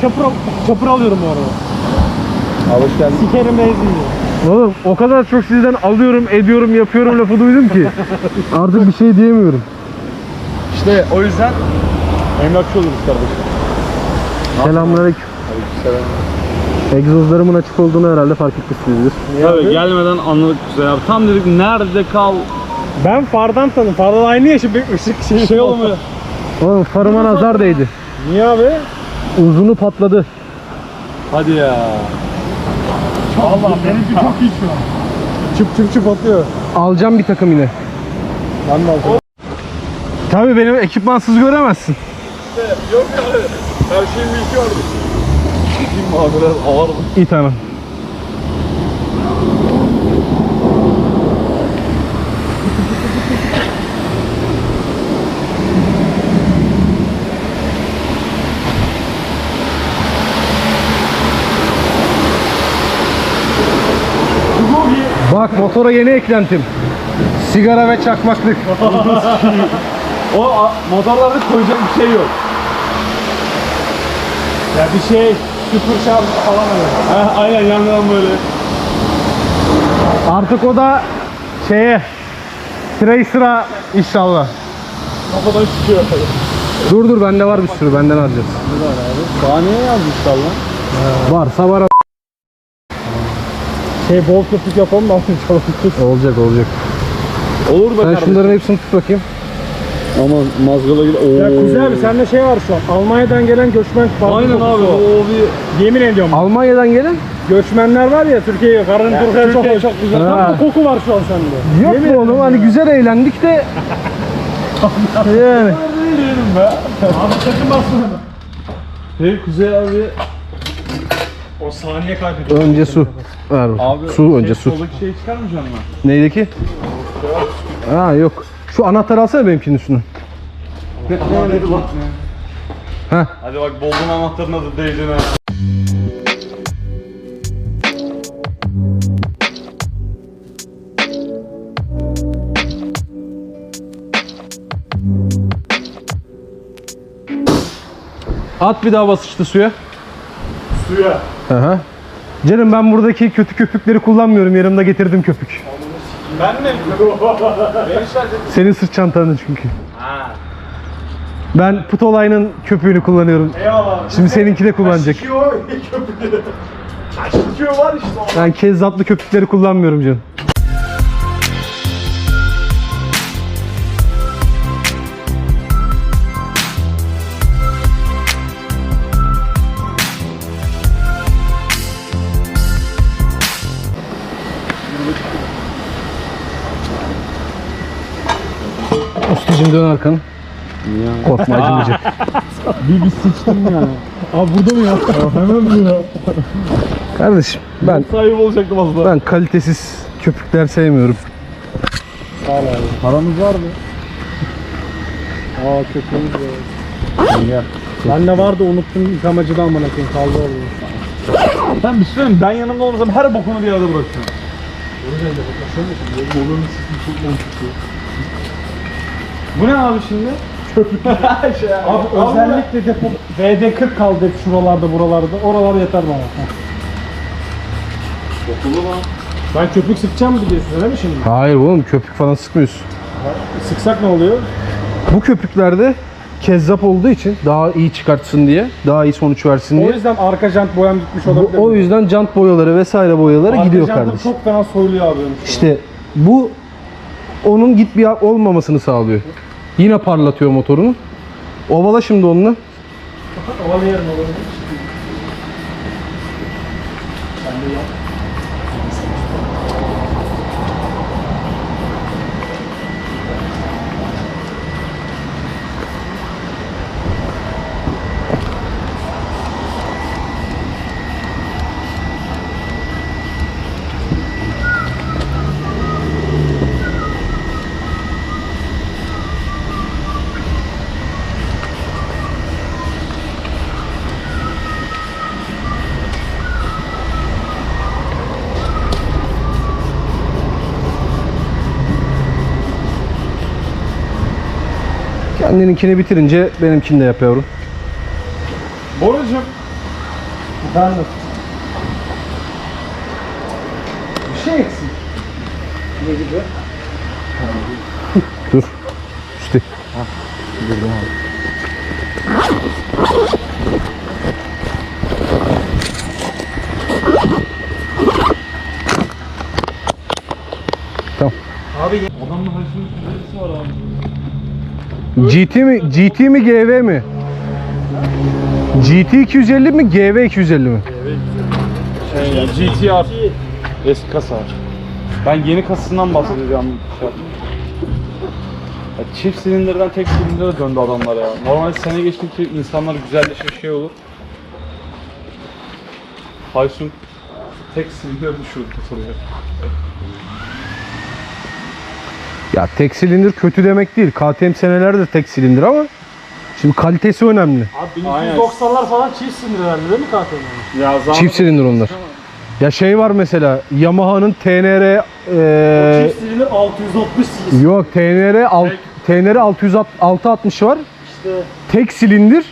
Çapır, çapır alıyorum bu arada. Hoş geldin. Sikerim benzin Oğlum o kadar çok sizden alıyorum, ediyorum, yapıyorum lafı duydum ki. Artık bir şey diyemiyorum. İşte o yüzden emlakçı oluruz kardeşim. Selamünaleyküm. Selam. Egzozlarımın açık olduğunu herhalde fark etmişsinizdir. Tabii gelmeden anladık Kuzey abi. Tam dedik nerede kal? Ben fardan tanıdım. Fardan aynı yaşı bir ışık şey. Şey olmuyor. Oğlum farıma nazar değdi. Niye abi? Uzunu patladı. Hadi ya. Allah benimki çok iyi şu an. Çıp çıp çıp atıyor. Alacağım bir takım yine. Ben de alacağım. Tabii benim ekipmansız göremezsin. Yok ya. Her şeyin bir işi vardı. Abi biraz ağır mı? İyi tamam. Bak motora yeni eklentim. Sigara ve çakmaklık. O a- motorlarda koyacak bir şey yok. Ya bir şey sıfır şarj falan öyle. Heh, aynen yandan böyle. Artık o da şeye Tracer'a inşallah. Kafadan çıkıyor. Dur dur bende var bir sürü benden alacağız. Sahneye yazmışlar lan. Var Şey bol köpük yapalım da çalışırız. olacak olacak. Olur be Sen kardeşim. şunların hepsini tut bakayım. Ama mazgala gibi. Oo. Ya Kuzey abi sende şey var şu an. Almanya'dan gelen göçmen farklı Aynen abi. O bir Yemin ediyorum. Almanya'dan gelen Göçmenler var ya Türkiye'ye, karın Türkiye'ye çok, Türkiye çok güzel. Ha. Tam bu koku var şu an sende. yok Yemin mu oğlum hani güzel eğlendik de yani. Abi sakın basma. Hey Kuzey abi. O saniye kaybediyor. Önce su. Ver. Abi su önce su. Soldaki şeyi çıkarmayacak mı? Neydeki? Ha yok. Şu anahtarı alsana benimkinin üstüne. Ne, ne dedi bak. Heh. Hadi bak buldum anahtarın adı değdin ha. At bir daha basıştı suya. Suya. Aha. Canım ben buradaki kötü köpükleri kullanmıyorum. Yanımda getirdim köpük. Ben mi? Senin sırt çantanın çünkü. Ha. Ben Putolay'ın köpüğünü kullanıyorum. Eyvallah. Şimdi seninki de kullanacak. Çıkıyor köpüğü. Var işte. Ben kezzaplı köpükleri kullanmıyorum canım. Usticim dön arkanı. Korkma acımayacak. Bir bir sıçtım ya. Abi burada mı ya? Hemen bu ya. Kardeşim ben Sahibi olacaktım aslında. ben kalitesiz köpükler sevmiyorum. Sağ ol abi. Paramız var mı? Aa köpeğimiz var. Ben de vardı unuttum yıkamacıda amına koyayım kaldı orada. Sen bir şey söyleyeyim ben yanımda olmasam her bokunu bir yerde bırakacağım. Bu ne abi şimdi? şey abi, Abi özellikle depo VD40 kaldı hep şuralarda buralarda. Oralar yeter bana. Heh. Okulu lan. Ben köpük sıkacağım biliyorsun değil mi şimdi? Hayır oğlum köpük falan sıkmıyorsun. Sıksak ne oluyor? Bu köpüklerde kezzap olduğu için daha iyi çıkartsın diye, daha iyi sonuç versin O diye. yüzden arka jant boyam gitmiş Bu, olabilir. o mi? yüzden jant boyaları vesaire boyaları Arka gidiyor jantım kardeşim. çok fena soyuluyor abi. İşte bu onun git bir olmamasını sağlıyor. Yine parlatıyor motorunu. Ovala şimdi onunla. Havalı yerim olur. Kendininkini bitirince benimkini de yap yavrum. Borucuğum Efendim? Bir şey eksik. Ne gibi? Dur. İşte. Tamam. Abi Adamın süresi var abi. GT mi GT mi GV mi? GT 250 mi GV 250 mi? Şey GTR. Eski kasa. Ben yeni kasasından bahsedeceğim. Ya çift silindirden tek silindire döndü adamlar ya. Normalde sene geçtikçe insanlar güzelleşir şey olur. Haysun tek silindir düşürdü motoru ya. Tek silindir kötü demek değil. KTM senelerdir tek silindir ama şimdi kalitesi önemli. Abi Aynen. 1290'lar falan çift sinir herhalde değil mi KTM'nin? Ya zaman Çift silindir onlar. Ya şey var mesela Yamaha'nın TNR eee Çift silindir 630 cc. yok TNR alt, TNR 660 var. İşte Tek silindir.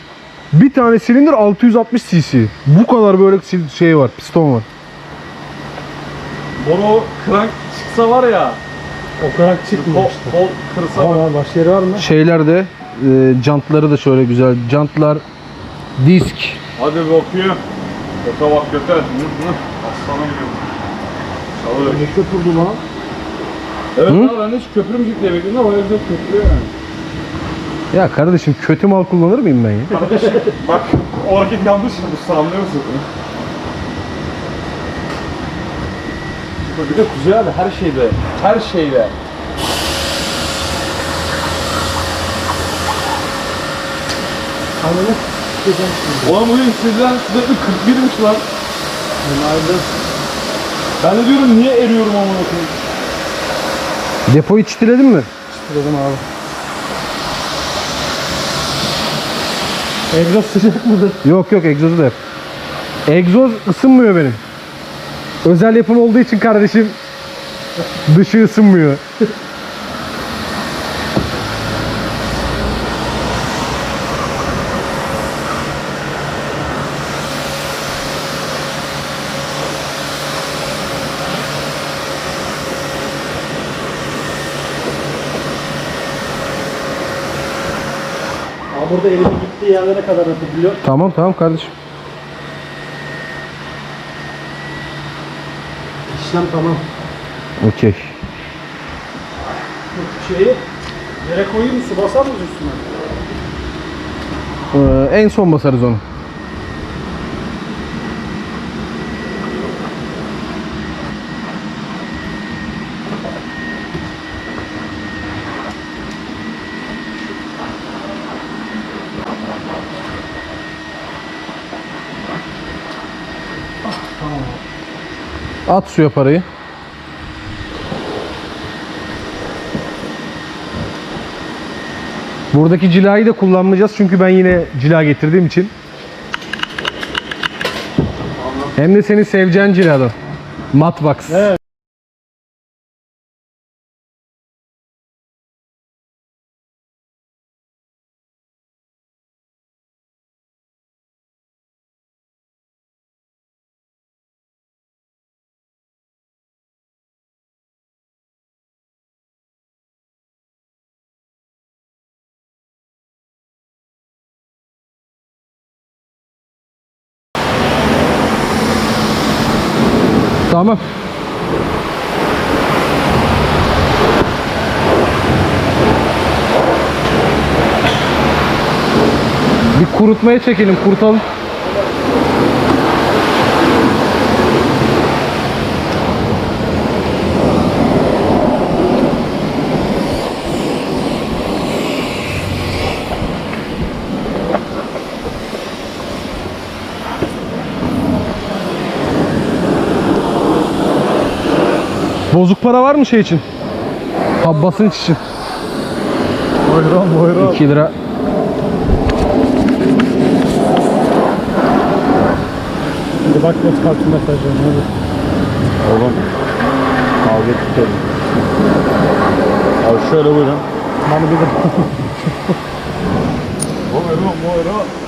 Bir tane silindir 660 cc. Bu kadar böyle şey var, piston var. Bono krank çıksa var ya. O kadar çıkmıyor Kol, işte. kol kırsa var. Başka yeri var mı? Şeyler de e, jantları da şöyle güzel. Jantlar disk. Hadi bir. Göte bak göte. Aslanım gibi. Çalıyor. Ne köpürdü lan? Evet Hı? abi ben hiç köprümcük diye bekledim ama güzel köprülüyor yani. Ya kardeşim kötü mal kullanır mıyım ben ya? Kardeşim bak o hareket yanlış bu anlıyor musun? Bir de Kuzey abi her şeyde, her şeyde. Ananı s**eceğim şimdi. Ulan bugün sizden sürekli 41'miş lan. Günaydın. Ben de diyorum niye eriyorum amına koyayım. Depoyu çitiledin mi? Dedim abi. Egzoz sıcak mıdır? Yok yok egzozu da yap. Egzoz ısınmıyor benim. Özel yapım olduğu için kardeşim dışı ısınmıyor. Abi burada elimin gittiği yerlere kadar atabiliyor. Tamam tamam kardeşim. İşlem tamam. Okey. Şeyi yere koyayım mı? Su basar mıyız üstüne? Ee, en son basarız onu. At suya parayı. Buradaki cilayı da kullanmayacağız çünkü ben yine cila getirdiğim için. Hem de senin seveceğin ciladan. Matbox. Evet. Tamam. Bir kurutmaya çekelim, kurutalım. Bozuk para var mı şey için? Ha basınç için. Buyurun buyurun. 2 lira. Hadi bak kartı mesajlarına hadi. Oğlum kavga tutalım. Abi şöyle buyurun. Bana bir de Buyurun buyurun.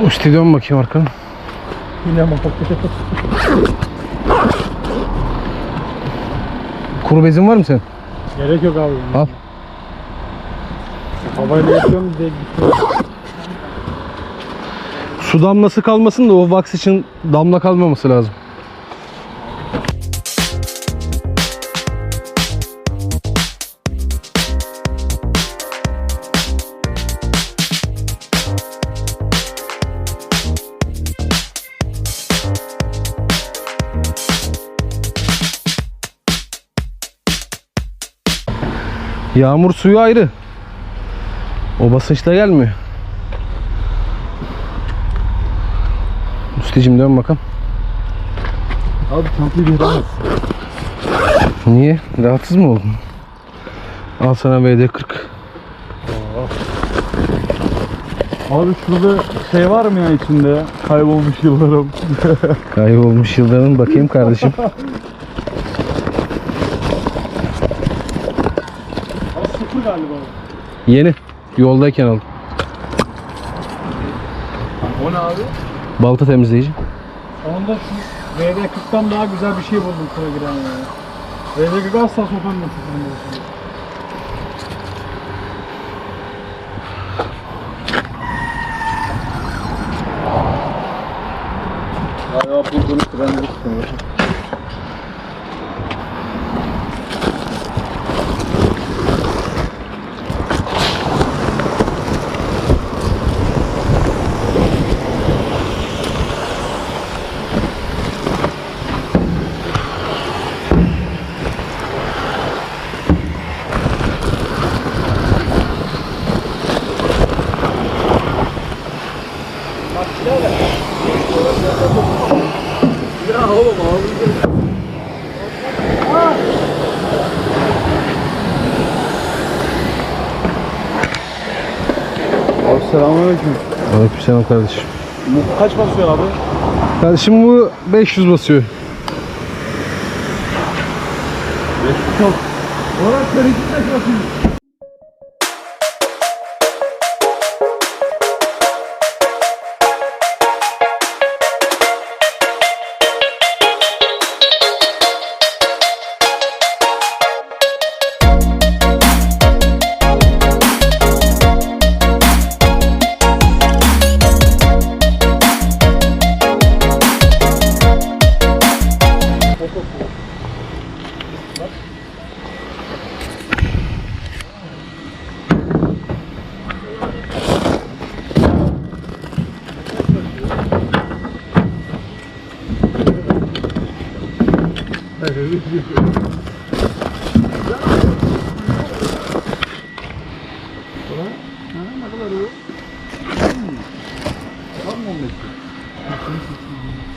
Musti dön bakayım arkanı. Yine mi? Kuru bezin var mı senin? Gerek yok abi. Al. Havayla yapıyorum diye. Su damlası kalmasın da o wax için damla kalmaması lazım. Yağmur suyu ayrı. O basınçla gelmiyor. Üstecim dön bakalım. Abi çantayı bir yere Niye? Rahatsız mı oldun? Al sana VD40. Abi şurada şey var mı ya içinde? Kaybolmuş yıllarım. Kaybolmuş yılların bakayım kardeşim. Yeni. Yoldayken aldım. O ne abi? Balta temizleyici. Onda şu VD40'tan daha güzel bir şey buldum sıra giren ya. VD40 asla sokamıyorsun sen de. Galiba bu bunu frenleri tutuyor. Abi selamünaleyküm. Aleykümselam kardeşim. Bu kaç basıyor abi? Kardeşim bu 500 basıyor. Çok.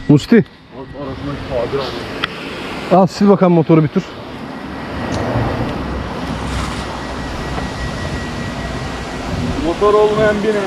Musti. Al sil bakalım motoru bir tur. Motor olmayan biri.